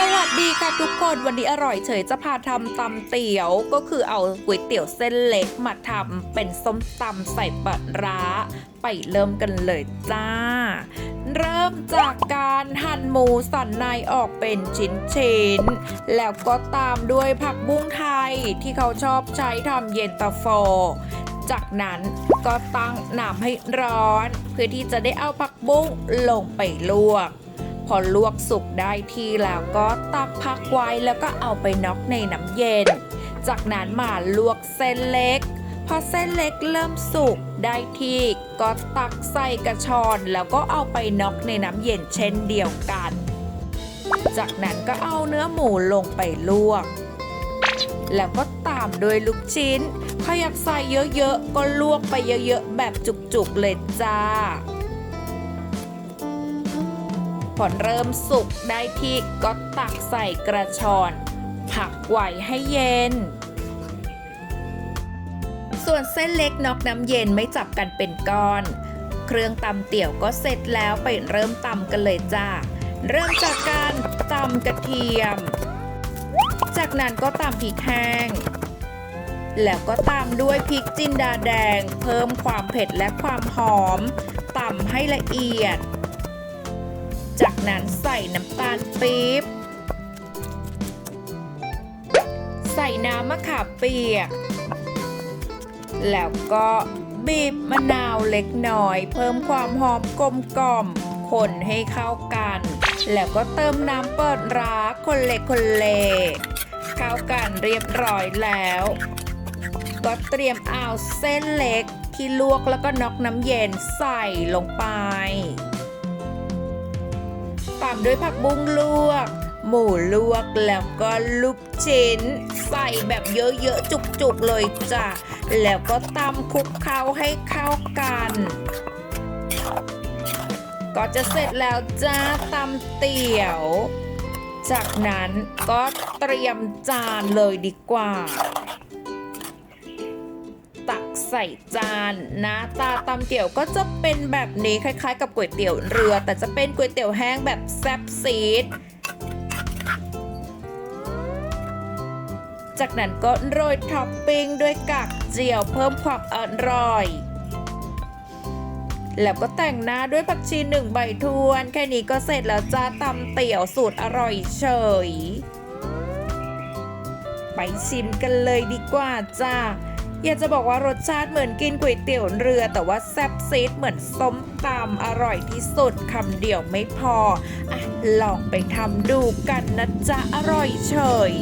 สวัสดีค่ะทุกคนวันนี้อร่อยเฉยจะพาทำตำเตี๋ยวก็คือเอาก๋วยเตี๋ยวเส้นเล็กมาทำเป็นส้มตำใส่ปลาร้า ไปเริ่มกันเลยจ้า เริ่มจากการหั่นหมูสันในออกเป็นชิ้นๆ แล้วก็ตามด้วยผักบุ้งไทยที่เขาชอบใช้ทำเย็นตาโฟจากนั้นก็ตั้งน้ำให้ร้อน เพื่อที่จะได้เอาผักบุ้งลงไปลวก พอลวกสุกได้ที่แล้วก็ตักพักไว้แล้วก็เอาไปน็อกในน้ำเย็น จากนั้นมาลวกเส้นเล็ก พอเส้นเล็กเริ่มสุกได้ที่ก็ตักใส่กระชอนแล้วก็เอาไปน็อกในน้ำเย็นเช่นเดียวกัน จากนั้นก็เอาเนื้อหมูลงไปลวก แล้วก็ตามด้วยลูกชิ้นถ้าอยากใส่เยอะๆก็ลวกไปเยอะๆแบบจุกๆเลยจ้า พอเริ่มสุกได้ที่ก็ตักใส่กระชอน ผักไว้ให้เย็น ส่วนเส้นเล็กนอกน้ำเย็นไม่จับกันเป็นก้อน เครื่องตำเตี๋ยวก็เสร็จแล้วไปเริ่มตำกันเลยจ้า เริ่มจากการตำกระเทียม จากนั้นก็ตำพริกแห้งแล้วก็ตามด้วยพริกจินดาแดง เพิ่มความเผ็ดและความหอมตำให้ละเอียด นั้นใส่น้ำตาลปี๊บ ใส่น้ำมะขามเปียก แล้วก็บีบมะนาวเล็กน้อย เพิ่มความหอมกลมกล่อมคนให้เข้ากัน แล้วก็เติมน้ำเปิดร้าคนเล็กคนเล็กเข้ากันเรียบร้อยแล้ว ก็เตรียมเอาเส้นเล็กที่ลวกแล้วก็น็อกน้ำเย็นใส่ลงไปามด้วยผักบุ้งลวก หมูลวกแล้วก็ลูกชิ้น ใส่แบบเยอะๆ จุกๆเลยจ้ะ แล้วก็ตำคลุกเคล้าให้เข้ากัน ก็จะเสร็จแล้วจ้าตำเตี๋ยว จากนั้นก็เตรียมจานเลยดีกว่า ส่จานน้าตาตำเตี๋ยวก็จะเป็นแบบนี้คล้ายๆ กับก๋วยเตี๋ยวเรือ แต่จะเป็นก๋วยเตี๋ยวแห้งแบบแซ่บซีดจากนั้นก็โรยท็อปปิ้งด้วยกากเจียวเพิ่มความอร่อย แล้วก็แต่งหน้าด้วยผักชีหนึ่งใบทวน แค่นี้ก็เสร็จแล้วจ้าตำเตี๋ยวสูตรอร่อยเฉย ไปชิมกันเลยดีกว่าจ้า อยากจะบอกว่ารสชาติเหมือนกินก๋วยเตี๋ยวเรือ แต่ว่าแซ่บซีดเหมือนส้มตำอร่อยที่สุดคำเดียวไม่พออะลองไปทำดูกันนะจ๊ะอร่อยเฉย